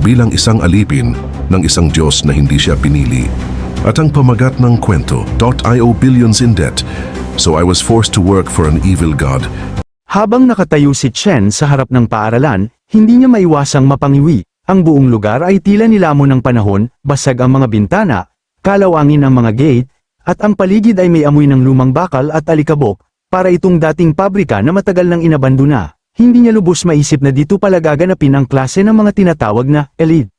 bilang isang alipin ng isang Diyos na hindi siya pinili. At ang pamagat ng kwento, I owe billions in debt, so I was forced to work for an evil God. Habang nakatayo si Chen sa harap ng paaralan, hindi niya maiwasang mapangiwi. Ang buong lugar ay tila nilamon ng panahon, basag ang mga bintana, kalawangin ang mga gate, at ang paligid ay may amoy ng lumang bakal at alikabok, para itong dating pabrika na matagal nang inabandona. Hindi niya lubos maisip na dito pala gaganapin ang klase ng mga tinatawag na elite.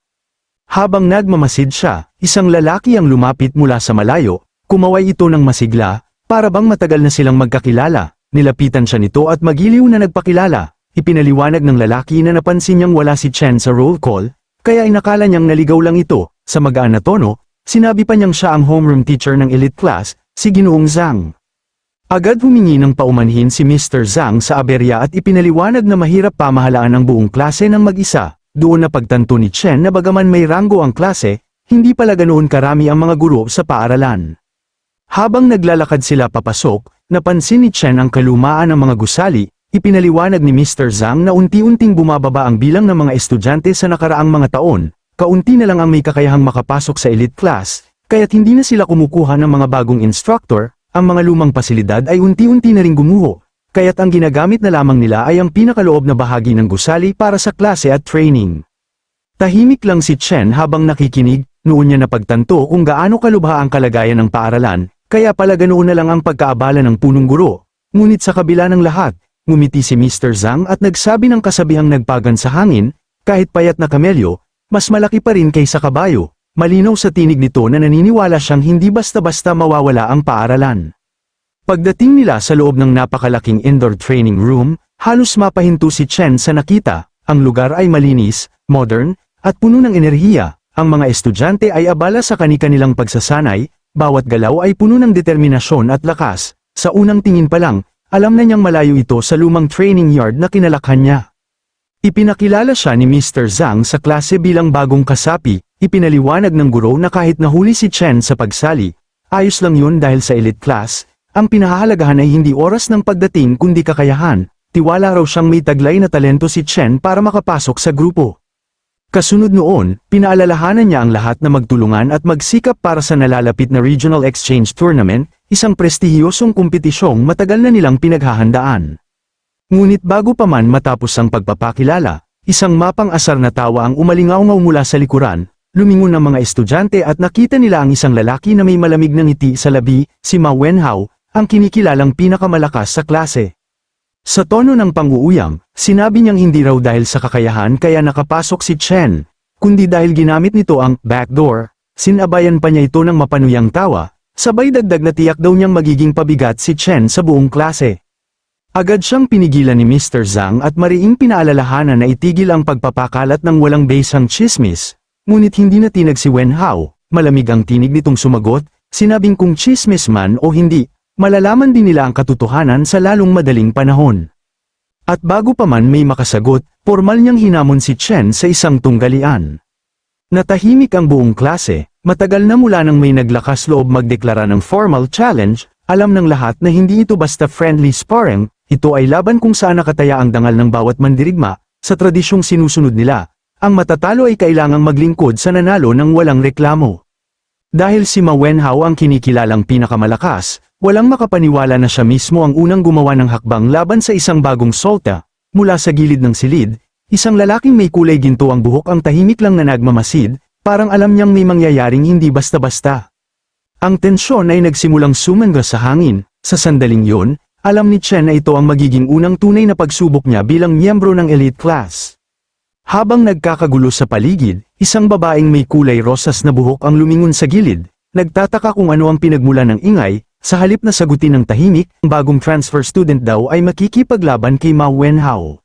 Habang nagmamasid siya, isang lalaki ang lumapit mula sa malayo, kumaway ito ng masigla, para bang matagal na silang magkakilala. Nilapitan siya nito at magiliw na nagpakilala. Ipinaliwanag ng lalaki na napansin niyang wala si Chen sa roll call, kaya inakala niyang naligaw lang ito. Sa magaan na tono, sinabi pa niyang siya ang homeroom teacher ng elite class, si Ginoong Zhang. Agad humingi ng paumanhin si Mr. Zhang sa aberya at ipinaliwanag na mahirap pamahalaan ang buong klase ng mag-isa. Doon na pagtanto ni Chen na bagaman may ranggo ang klase, hindi pala ganoon karami ang mga guro sa paaralan. Habang naglalakad sila papasok, napansin ni Chen ang kalumaan ng mga gusali, ipinaliwanag ni Mr. Zhang na unti-unting bumababa ang bilang ng mga estudyante sa nakaraang mga taon, kaunti na lang ang may kakayahang makapasok sa elite class, kaya't hindi na sila kumukuha ng mga bagong instructor, ang mga lumang pasilidad ay unti-unti na ring gumuho, kaya't ang ginagamit na lamang nila ay ang pinakaloob na bahagi ng gusali para sa klase at training. Tahimik lang si Chen habang nakikinig, noon niya napagtanto kung gaano kalubha ang kalagayan ng paaralan, kaya pala ganoon na lang ang pagkaabala ng punong guro. Ngunit sa kabila ng lahat, ngumiti si Mr. Zhang at nagsabi ng kasabihang nagpagan sa hangin, kahit payat na kamelyo, mas malaki pa rin kaysa kabayo. Malinaw sa tinig nito na naniniwala siyang hindi basta-basta mawawala ang paaralan. Pagdating nila sa loob ng napakalaking indoor training room, halos mapahinto si Chen sa nakita, ang lugar ay malinis, modern, at puno ng enerhiya, ang mga estudyante ay abala sa kani-kanilang pagsasanay, bawat galaw ay puno ng determinasyon at lakas, sa unang tingin pa lang, alam na niyang malayo ito sa lumang training yard na kinalakhan niya. Ipinakilala siya ni Mr. Zhang sa klase bilang bagong kasapi, ipinaliwanag ng guro na kahit nahuli si Chen sa pagsali, ayos lang yun dahil sa elite class, ang pinahahalagahan ay hindi oras ng pagdating kundi kakayahan, tiwala raw siyang may taglay na talento si Chen para makapasok sa grupo. Kasunod noon, pinaalalahanan niya ang lahat na magtulungan at magsikap para sa nalalapit na Regional Exchange Tournament, isang prestihiyosong kompetisyong matagal na nilang pinaghahandaan. Ngunit bago pa man matapos ang pagpapakilala, isang mapang asar na tawa ang umalingaw-ngaw mula sa likuran, lumingon ng mga estudyante at nakita nila ang isang lalaki na may malamig na ngiti sa labi, si Ma Wenhao, ang kinikilalang pinakamalakas sa klase. Sa tono ng panguuyam, sinabi niyang hindi raw dahil sa kakayahan kaya nakapasok si Chen, kundi dahil ginamit nito ang backdoor, sinabayan pa niya ito ng mapanuyang tawa, sabay dagdag na tiyak daw niyang magiging pabigat si Chen sa buong klase. Agad siyang pinigilan ni Mr. Zhang at mariing pinaalalahanan na itigil ang pagpapakalat ng walang basang chismis, ngunit hindi na tinag si Wen Hao, malamig ang tinig nitong sumagot, sinabing kung chismis man o hindi, malalaman din nila ang katotohanan sa lalong madaling panahon. At bago pa man may makasagot, formal niyang hinamon si Chen sa isang tunggalian. Natahimik ang buong klase, matagal na mula nang may naglakas loob magdeklara ng formal challenge, Alam ng lahat na hindi ito basta friendly sparring, ito ay laban kung saan nakataya ang dangal ng bawat mandirigma, sa tradisyong sinusunod nila. Ang matatalo ay kailangang maglingkod sa nanalo ng walang reklamo. Dahil si Ma Wenhao ang kinikilalang pinakamalakas, walang makapaniwala na siya mismo ang unang gumawa ng hakbang laban sa isang bagong solta, mula sa gilid ng silid, isang lalaking may kulay ginto ang buhok ang tahimik lang na nagmamasid, parang alam niyang may mangyayaring hindi basta-basta. Ang tensyon ay nagsimulang sumangga sa hangin, sa sandaling yon, alam ni Chen na ito ang magiging unang tunay na pagsubok niya bilang miyembro ng elite class. Habang nagkakagulo sa paligid, isang babaeng may kulay rosas na buhok ang lumingon sa gilid, nagtataka kung ano ang pinagmula ng ingay, sa halip na sagutin ng tahimik, ang bagong transfer student daw ay makikipaglaban kay Ma Wenhao.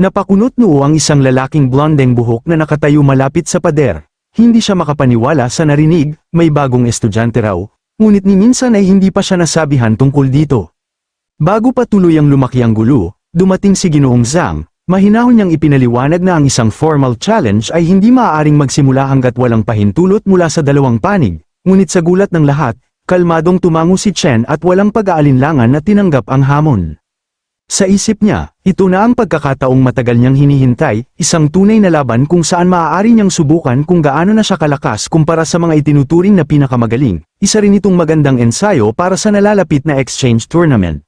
Napakunot noo ang isang lalaking blondeng buhok na nakatayo malapit sa pader. Hindi siya makapaniwala sa narinig, may bagong estudyante raw, ngunit ni minsan ay hindi pa siya nasabihan tungkol dito. Bago pa tuluyang lumaki ang gulo, dumating si Ginoong Zhang, mahinahon niyang ipinaliwanag na ang isang formal challenge ay hindi maaaring magsimula hanggat walang pahintulot mula sa dalawang panig, ngunit sa gulat ng lahat, kalmadong tumango si Chen at walang pag-aalinlangan na tinanggap ang hamon. Sa isip niya, ito na ang pagkakataong matagal niyang hinihintay, isang tunay na laban kung saan maaari niyang subukan kung gaano na siya kalakas kumpara sa mga itinuturing na pinakamagaling, isa rin itong magandang ensayo para sa nalalapit na exchange tournament.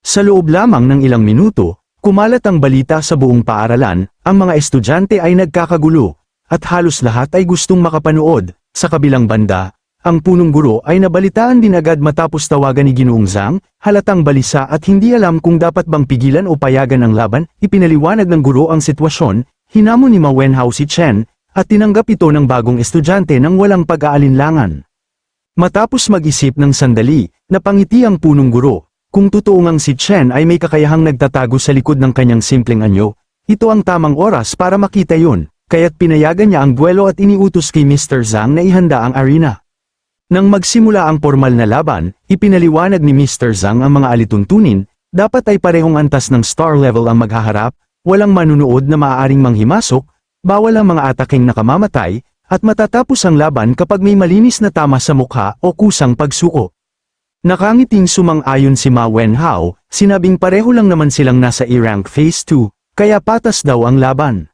Sa loob lamang ng ilang minuto, kumalat ang balita sa buong paaralan, ang mga estudyante ay nagkakagulo, at halos lahat ay gustong makapanood. Sa kabilang banda, ang punong guro ay nabalitaan din agad matapos tawagan ni Ginoong Zhang, halatang balisa at hindi alam kung dapat bang pigilan o payagan ang laban, ipinaliwanag ng guro ang sitwasyon, hinamon ni Ma Wenhao si Chen, at tinanggap ito ng bagong estudyante ng walang pag-aalinlangan. Matapos mag-isip ng sandali, napangiti ang punong guro, kung totoo ngang si Chen ay may kakayahang nagtatago sa likod ng kanyang simpleng anyo, ito ang tamang oras para makita yun, kaya't pinayagan niya ang duelo at iniutos kay Mr. Zhang na ihanda ang arena. Nang magsimula ang formal na laban, ipinaliwanag ni Mr. Zhang ang mga alituntunin, dapat ay parehong antas ng star level ang maghaharap, walang manunood na maaaring manghimasok, bawal ang mga ataking nakamamatay, at matatapos ang laban kapag may malinis na tama sa mukha o kusang pagsuko. Nakangiting sumang-ayon si Ma Wenhao, sinabing pareho lang naman silang nasa E-rank Phase 2, kaya patas daw ang laban.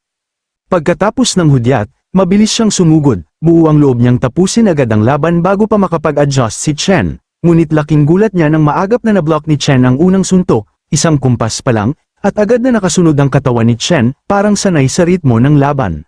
Pagkatapos ng hudyat, mabilis siyang sumugod, buo ang loob niyang tapusin agad ang laban bago pa makapag-adjust si Chen, ngunit laking gulat niya nang maagap na nablock ni Chen ang unang suntok, isang kumpas pa lang, at agad na nakasunod ang katawan ni Chen, parang sanay sa ritmo ng laban.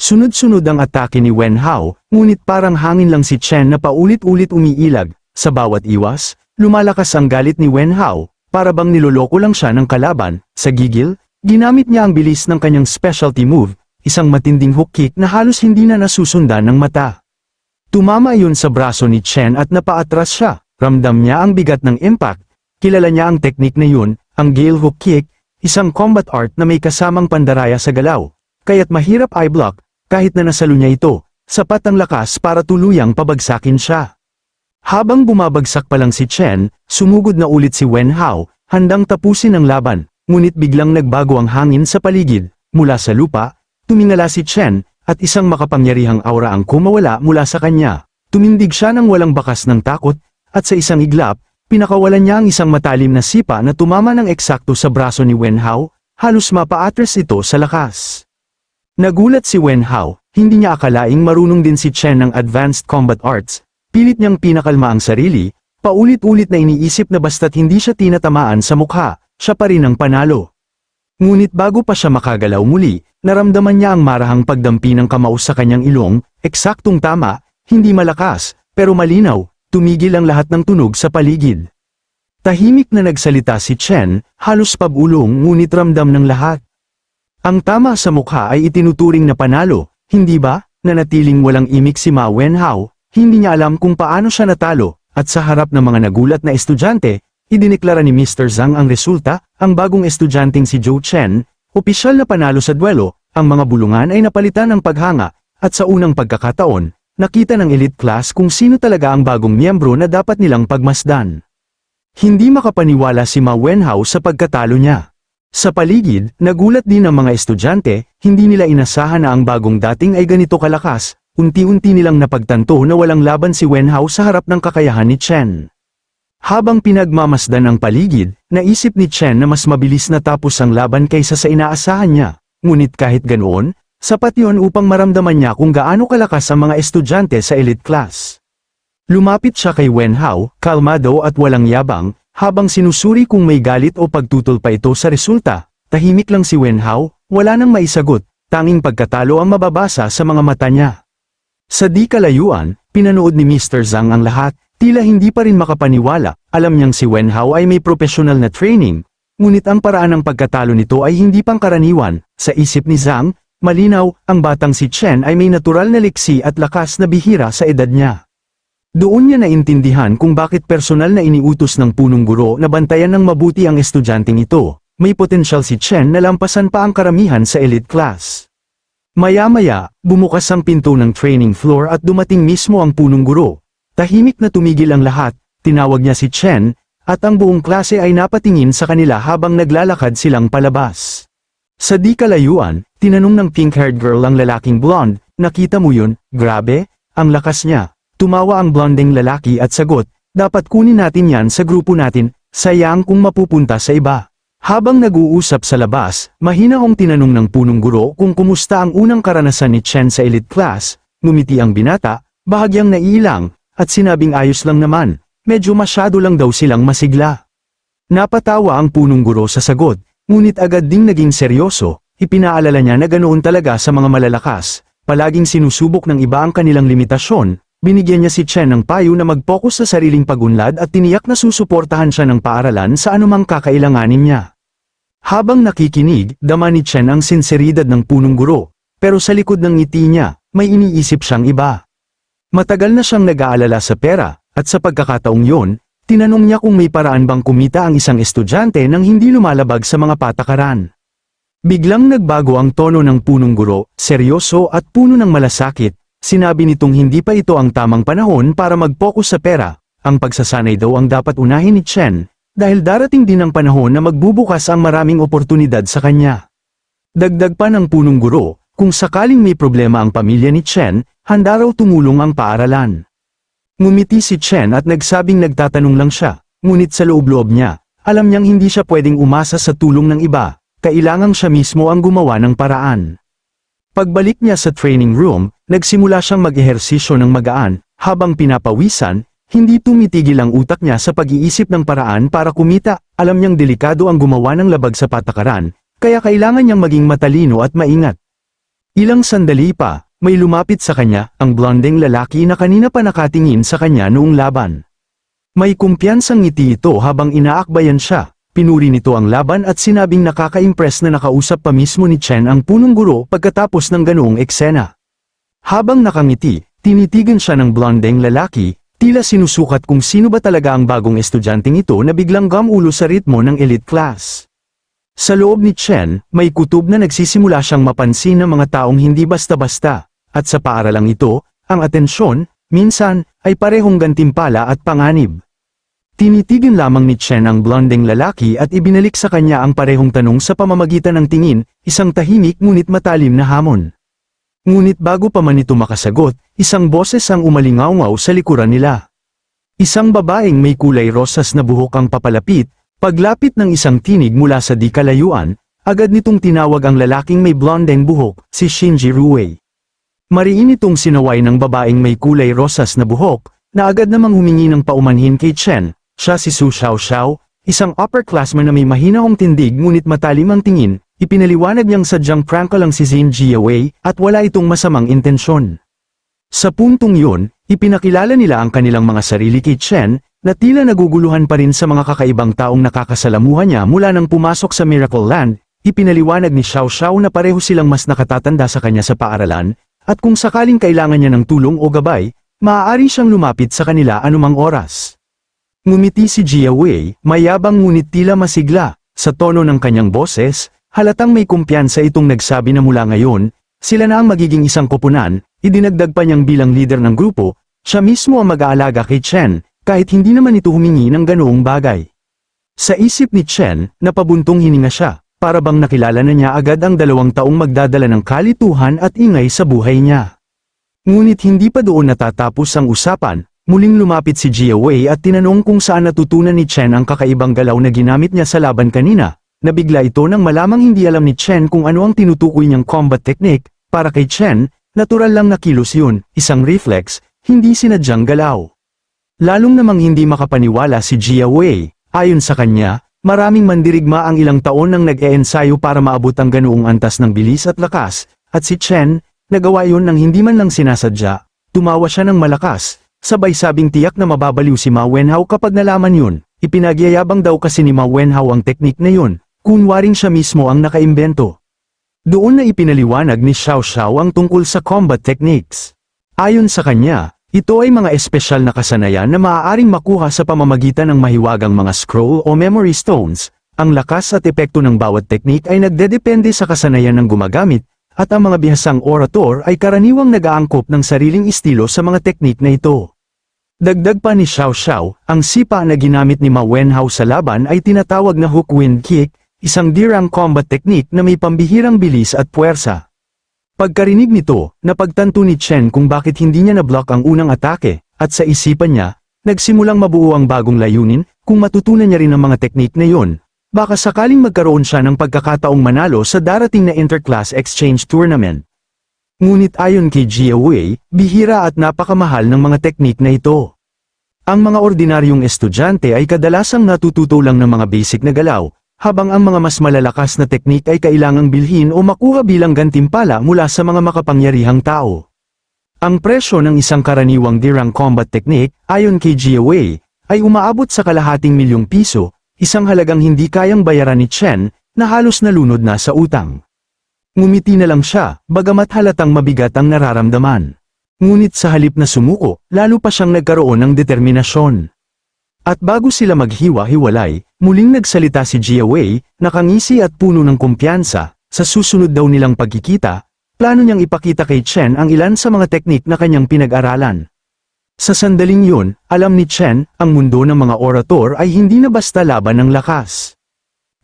Sunod-sunod ang atake ni Wen Hao, ngunit parang hangin lang si Chen na paulit-ulit umiilag, sa bawat iwas, lumalakas ang galit ni Wen Hao, para bang niloloko lang siya ng kalaban, sa gigil, ginamit niya ang bilis ng kanyang specialty move, isang matinding hook kick na halos hindi na nasusundan ng mata. Tumama iyon sa braso ni Chen at napaatras siya, ramdam niya ang bigat ng impact, kilala niya ang teknik na yun, ang gale hook kick, isang combat art na may kasamang pandaraya sa galaw, kaya't mahirap i-block, kahit na nasalo niya ito, sapat ang lakas para tuluyang pabagsakin siya. Habang bumabagsak pa lang si Chen, sumugod na ulit si Wen Hao, handang tapusin ang laban, ngunit biglang nagbago ang hangin sa paligid, mula sa lupa, tumingala si Chen, at isang makapangyarihang aura ang kumawala mula sa kanya. Tumindig siya ng walang bakas ng takot, at sa isang iglap, pinakawalan niya ang isang matalim na sipa na tumama ng eksakto sa braso ni Wen Hao, halos mapaatres ito sa lakas. Nagulat si Wen Hao, hindi niya akalaing marunong din si Chen ng Advanced Combat Arts, Pilit niyang pinakalma ang sarili, paulit-ulit na iniisip na basta't hindi siya tinatamaan sa mukha, siya pa rin ang panalo. Ngunit bago pa siya makagalaw muli, naramdaman niya ang marahang pagdampi ng kamao sa kanyang ilong, eksaktong tama, hindi malakas, pero malinaw, tumigil ang lahat ng tunog sa paligid. Tahimik na nagsalita si Chen, halos pabulong ngunit ramdam ng lahat. Ang tama sa mukha ay itinuturing na panalo, hindi ba, na natiling walang imik si Ma Wenhao, hindi niya alam kung paano siya natalo, at sa harap ng mga nagulat na estudyante, idineklara ni Mr. Zhang ang resulta, ang bagong estudyanteng si Zhou Chen, opisyal na panalo sa duelo, ang mga bulungan ay napalitan ng paghanga, at sa unang pagkakataon, nakita ng elite class kung sino talaga ang bagong miyembro na dapat nilang pagmasdan. Hindi makapaniwala si Ma Wenhao sa pagkatalo niya. Sa paligid, nagulat din ang mga estudyante, hindi nila inasahan na ang bagong dating ay ganito kalakas, unti-unti nilang napagtanto na walang laban si Wenhao sa harap ng kakayahan ni Chen. Habang pinagmamasdan ang paligid, naisip ni Chen na mas mabilis na tapos ang laban kaysa sa inaasahan niya. Ngunit kahit ganoon, sapat yon upang maramdaman niya kung gaano kalakas ang mga estudyante sa elite class. Lumapit siya kay Wen Hao, kalmado at walang yabang, habang sinusuri kung may galit o pagtutol pa ito sa resulta. Tahimik lang si Wen Hao, wala nang maisagot, tanging pagkatalo ang mababasa sa mga mata niya. Sa di kalayuan, pinanood ni Mr. Zhang ang lahat, tila hindi pa rin makapaniwala, alam niyang si Wen Hao ay may professional na training, ngunit ang paraan ng pagkatalo nito ay hindi pangkaraniwan, sa isip ni Zhang, malinaw, ang batang si Chen ay may natural na liksi at lakas na bihira sa edad niya. Doon niya naintindihan kung bakit personal na iniutos ng punong guro na bantayan ng mabuti ang estudyanteng ito, may potensyal si Chen na lampasan pa ang karamihan sa elite class. Maya-maya, bumukas ang pinto ng training floor at dumating mismo ang punong guro. Tahimik na tumigil ang lahat, tinawag niya si Chen, at ang buong klase ay napatingin sa kanila habang naglalakad silang palabas. Sa di kalayuan, tinanong ng pink-haired girl ang lalaking blonde, nakita mo yun, grabe, ang lakas niya. Tumawa ang blondeng lalaki at sagot, dapat kunin natin yan sa grupo natin, sayang kung mapupunta sa iba. Habang nag-uusap sa labas, mahinahong tinanong ng punong guro kung kumusta ang unang karanasan ni Chen sa elite class, ngumiti ang binata, bahagyang naiilang, at sinabing ayos lang naman, medyo masyado lang daw silang masigla. Napatawa ang punong guro sa sagot, ngunit agad ding naging seryoso, ipinaalala niya na ganoon talaga sa mga malalakas, palaging sinusubok ng iba ang kanilang limitasyon, binigyan niya si Chen ng payo na mag-focus sa sariling pagunlad at tiniyak na susuportahan siya ng paaralan sa anumang kakailanganin niya. Habang nakikinig, dama ni Chen ang sinseridad ng punong guro, pero sa likod ng ngiti niya, may iniisip siyang iba. Matagal na siyang nag-aalala sa pera, at sa pagkakataong yon, tinanong niya kung may paraan bang kumita ang isang estudyante nang hindi lumalabag sa mga patakaran. Biglang nagbago ang tono ng punong guro, seryoso at puno ng malasakit, sinabi nitong hindi pa ito ang tamang panahon para mag-focus sa pera, ang pagsasanay daw ang dapat unahin ni Chen, dahil darating din ang panahon na magbubukas ang maraming oportunidad sa kanya. Dagdag pa ng punong guro, kung sakaling may problema ang pamilya ni Chen, handa raw tumulong ang paaralan. Ngumiti si Chen at nagsabing nagtatanong lang siya, ngunit sa loob-loob niya, alam niyang hindi siya pwedeng umasa sa tulong ng iba, kailangang siya mismo ang gumawa ng paraan. Pagbalik niya sa training room, nagsimula siyang mag-ehersisyo ng magaan, habang pinapawisan, hindi tumitigil ang utak niya sa pag-iisip ng paraan para kumita, alam niyang delikado ang gumawa ng labag sa patakaran, kaya kailangan niyang maging matalino at maingat. Ilang sandali pa, may lumapit sa kanya, ang blondeng lalaki na kanina pa nakatingin sa kanya noong laban. May kumpiyansang ngiti ito habang inaakbayan siya, pinuri nito ang laban at sinabing nakaka-impress na nakausap pa mismo ni Chen ang punong guro pagkatapos ng ganoong eksena. Habang nakangiti, tinitigan siya ng blondeng lalaki, tila sinusukat kung sino ba talaga ang bagong estudyanteng ito na biglang gamulo sa ritmo ng elite class. Sa loob ni Chen, may kutob na nagsisimula siyang mapansin ng mga taong hindi basta-basta, at sa paaralang ito, ang atensyon, minsan, ay parehong gantimpala at panganib. Tinitigan lamang ni Chen ang blondeng lalaki at ibinalik sa kanya ang parehong tanong sa pamamagitan ng tingin, isang tahimik ngunit matalim na hamon. Ngunit bago pa man ito makasagot, isang boses ang umalingaw sa likuran nila. Isang babaeng may kulay rosas na buhok ang papalapit, paglapit ng isang tinig mula sa di kalayuan, agad nitong tinawag ang lalaking may blondeng buhok, si Shinji Ruwei. Mariin itong sinaway ng babaeng may kulay rosas na buhok, na agad namang humingi ng paumanhin kay Chen, siya si Su Xiao Xiao, isang upperclassman na may mahinahong tindig ngunit matalim ang tingin, ipinaliwanag niyang sadyang prank lang si Xin Jiawei at wala itong masamang intensyon. Sa puntong yun, ipinakilala nila ang kanilang mga sarili kay Chen, na tila naguguluhan pa rin sa mga kakaibang taong nakakasalamuhan niya mula nang pumasok sa Miracle Land, ipinaliwanag ni Xiao Xiao na pareho silang mas nakatatanda sa kanya sa paaralan, at kung sakaling kailangan niya ng tulong o gabay, maaari siyang lumapit sa kanila anumang oras. Ngumiti si Jia Wei, mayabang ngunit tila masigla, sa tono ng kanyang boses, halatang may kumpiyansa itong nagsabi na mula ngayon, sila na ang magiging isang koponan, idinagdag pa niyang bilang leader ng grupo, siya mismo ang mag-aalaga kay Chen, kahit hindi naman ito humingi ng ganoong bagay. Sa isip ni Chen, napabuntong hininga siya, para bang nakilala na niya agad ang dalawang taong magdadala ng kalituhan at ingay sa buhay niya. Ngunit hindi pa doon natatapos ang usapan, Muling lumapit si Jia Wei at tinanong kung saan natutunan ni Chen ang kakaibang galaw na ginamit niya sa laban kanina. Nabigla ito nang malamang hindi alam ni Chen kung ano ang tinutukoy niyang combat technique. Para kay Chen, natural lang na kilos yun, isang reflex, hindi sinadyang galaw. Lalong namang hindi makapaniwala si Jia Wei. Ayon sa kanya, maraming mandirigma ang ilang taon nang nag-eensayo para maabot ang ganoong antas ng bilis at lakas, at si Chen, nagawa yun nang hindi man lang sinasadya. Tumawa siya ng malakas, sabay sabing tiyak na mababaliw si Ma Wenhao kapag nalaman yun. Ipinagyayabang daw kasi ni Ma Wenhao ang teknik na yun, kunwaring siya mismo ang nakaimbento. Doon na ipinaliwanag ni Xiao Xiao ang tungkol sa combat techniques. Ayon sa kanya, ito ay mga espesyal na kasanayan na maaaring makuha sa pamamagitan ng mahiwagang mga scroll o memory stones. Ang lakas at epekto ng bawat teknik ay nagdedepende sa kasanayan ng gumagamit, at ang mga bihasang orator ay karaniwang nag-aangkop ng sariling estilo sa mga teknik na ito. Dagdag pa ni Xiao Xiao, ang sipa na ginamit ni Ma Wenhao sa laban ay tinatawag na hook wind kick, isang dirang combat technique na may pambihirang bilis at puwersa. Pagkarinig nito, napagtanto ni Chen kung bakit hindi niya na-block ang unang atake, at sa isipan niya, nagsimulang mabuo ang bagong layunin, kung matutunan niya rin ang mga teknik na yon, baka sakaling magkaroon siya ng pagkakataong manalo sa darating na interclass exchange tournament. Ngunit ayon kay Jia Wei, bihira at napakamahal ng mga teknik na ito. Ang mga ordinaryong estudyante ay kadalasang natututo lang ng mga basic na galaw, habang ang mga mas malalakas na teknik ay kailangang bilhin o makuha bilang gantimpala mula sa mga makapangyarihang tao. Ang presyo ng isang karaniwang dirang combat technique, ayon kay Wei, ay umaabot sa kalahating milyong piso, isang halagang hindi kayang bayaran ni Chen, na halos nalunod na sa utang. Ngumiti na lang siya, bagamat halatang mabigat ang nararamdaman. Ngunit sa halip na sumuko, lalo pa siyang nagkaroon ng determinasyon. At bago sila maghiwa-hiwalay, muling nagsalita si Jia Wei, nakangisi at puno ng kumpiyansa, sa susunod daw nilang pagkikita, plano niyang ipakita kay Chen ang ilan sa mga teknik na kanyang pinag-aralan. Sa sandaling yun, alam ni Chen, ang mundo ng mga orator ay hindi na basta laban ng lakas.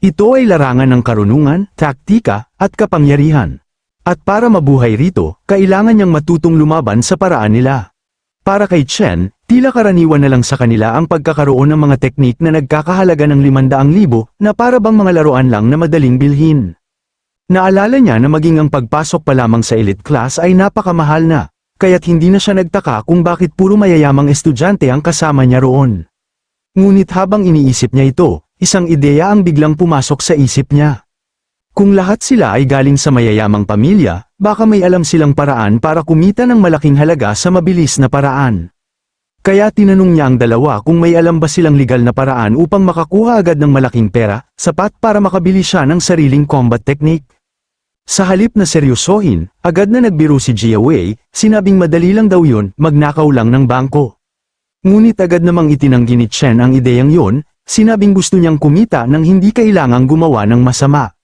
Ito ay larangan ng karunungan, taktika, at kapangyarihan. At para mabuhay rito, kailangan niyang matutong lumaban sa paraan nila. Para kay Chen, tila karaniwan na lang sa kanila ang pagkakaroon ng mga teknik na nagkakahalaga ng 500,000 na para bang mga laruan lang na madaling bilhin. Naalala niya na maging ang pagpasok pa lamang sa elite class ay napakamahal na, kaya't hindi na siya nagtaka kung bakit puro mayayamang estudyante ang kasama niya roon. Ngunit habang iniisip niya ito, isang ideya ang biglang pumasok sa isip niya. Kung lahat sila ay galing sa mayayamang pamilya, baka may alam silang paraan para kumita ng malaking halaga sa mabilis na paraan. Kaya tinanong niya ang dalawa kung may alam ba silang legal na paraan upang makakuha agad ng malaking pera, sapat para makabili siya ng sariling combat technique. Sa halip na seryosohin, agad na nagbiro si Jia Wei, sinabing madali lang daw yun, magnakaw lang ng bangko. Ngunit agad namang itinanggi ni Chen ang ideyang yon, sinabing gusto niyang kumita nang hindi kailangang gumawa ng masama.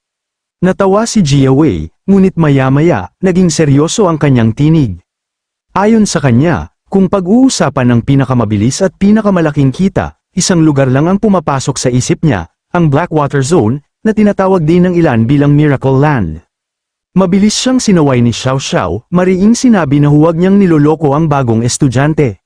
Natawa si Jia Wei, ngunit maya-maya, naging seryoso ang kanyang tinig. Ayon sa kanya, kung pag-uusapan ng pinakamabilis at pinakamalaking kita, isang lugar lang ang pumapasok sa isip niya, ang Blackwater Zone, na tinatawag din ng ilan bilang Miracle Land. Mabilis siyang sinaway ni Xiao Xiao, mariing sinabi na huwag niyang niloloko ang bagong estudyante.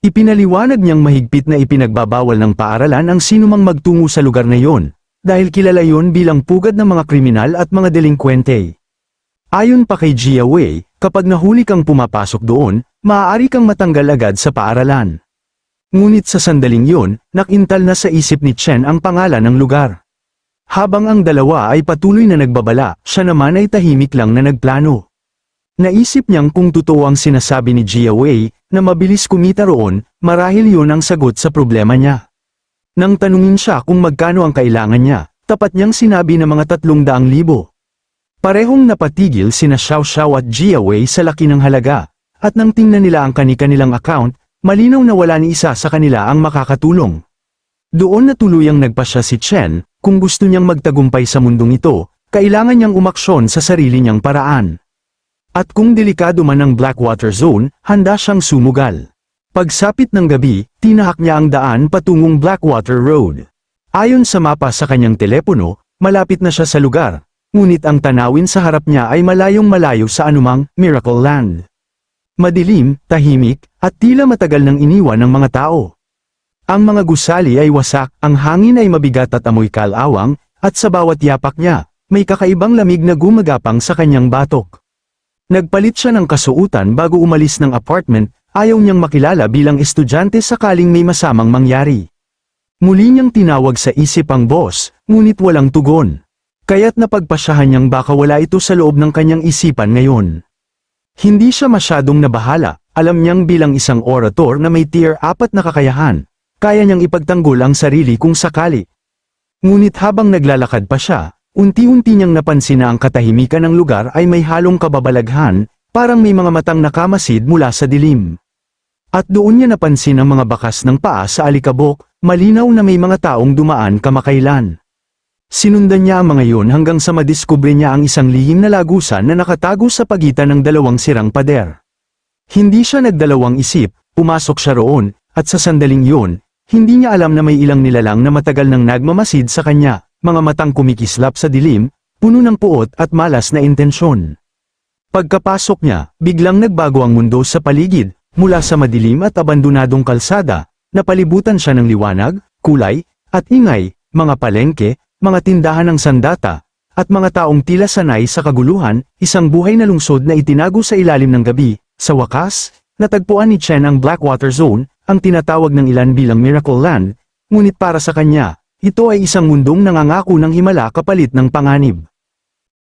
Ipinaliwanag niyang mahigpit na ipinagbabawal ng paaralan ang sinumang magtungo sa lugar na yon, dahil kilala yon bilang pugad ng mga kriminal at mga delinkwente. Ayon pa kay Jia Wei, kapag nahuli kang pumapasok doon, maaari kang matanggal agad sa paaralan. Ngunit sa sandaling yon, nakintal na sa isip ni Chen ang pangalan ng lugar. Habang ang dalawa ay patuloy na nagbabala, siya naman ay tahimik lang na nagplano. Naisip niyang kung totoo ang sinasabi ni Jia Wei, na mabilis kumita roon, marahil yun ang sagot sa problema niya. Nang tanungin siya kung magkano ang kailangan niya, tapat niyang sinabi na mga tatlong daang libo. Parehong napatigil sina Xiao Xiao at Jia Wei sa laki ng halaga, at nang tingnan nila ang kani-kanilang account, malinaw na wala ni isa sa kanila ang makakatulong. Doon na tuluyang nagpasya si Chen, kung gusto niyang magtagumpay sa mundong ito, kailangan niyang umaksyon sa sarili niyang paraan. At kung delikado man ang Blackwater Zone, handa siyang sumugal. Pagsapit ng gabi, tinahak niya ang daan patungong Blackwater Road. Ayon sa mapa sa kanyang telepono, malapit na siya sa lugar, ngunit ang tanawin sa harap niya ay malayong malayo sa anumang Miracle Land. Madilim, tahimik, at tila matagal nang iniwan ng mga tao. Ang mga gusali ay wasak, ang hangin ay mabigat at amoy kalawang, at sa bawat yapak niya, may kakaibang lamig na gumagapang sa kanyang batok. Nagpalit siya ng kasuutan bago umalis ng apartment, ayaw niyang makilala bilang estudyante sakaling may masamang mangyari. Muli niyang tinawag sa isip ang boss, ngunit walang tugon. Kaya't napagpasyahan niyang baka wala ito sa loob ng kanyang isipan ngayon. Hindi siya masyadong nabahala, alam niyang bilang isang orator na may tier 4 na kakayahan, kaya niyang ipagtanggol ang sarili kung sakali. Ngunit habang naglalakad pa siya, unti-unti niyang napansin na ang katahimikan ng lugar ay may halong kababalaghan, parang may mga matang nakamasid mula sa dilim. At doon niya napansin ang mga bakas ng paa sa alikabok, malinaw na may mga taong dumaan kamakailan. Sinundan niya ang mga yun hanggang sa madiskubre niya ang isang lihim na lagusan na nakatago sa pagitan ng dalawang sirang pader. Hindi siya nagdalawang isip, pumasok siya roon, at sa sandaling yun, hindi niya alam na may ilang nilalang na matagal nang nagmamasid sa kanya, mga matang kumikislap sa dilim, puno ng puot at malas na intensyon. Pagkapasok niya, biglang nagbago ang mundo sa paligid, mula sa madilim at abandonadong kalsada, napalibutan siya ng liwanag, kulay, at ingay, mga palengke, mga tindahan ng sandata, at mga taong tila sanay sa kaguluhan, isang buhay na lungsod na itinago sa ilalim ng gabi, sa wakas, natagpuan ni Chen ang Blackwater Zone, ang tinatawag ng ilan bilang Miracle Land, ngunit para sa kanya, ito ay isang mundong nangangako ng himala kapalit ng panganib.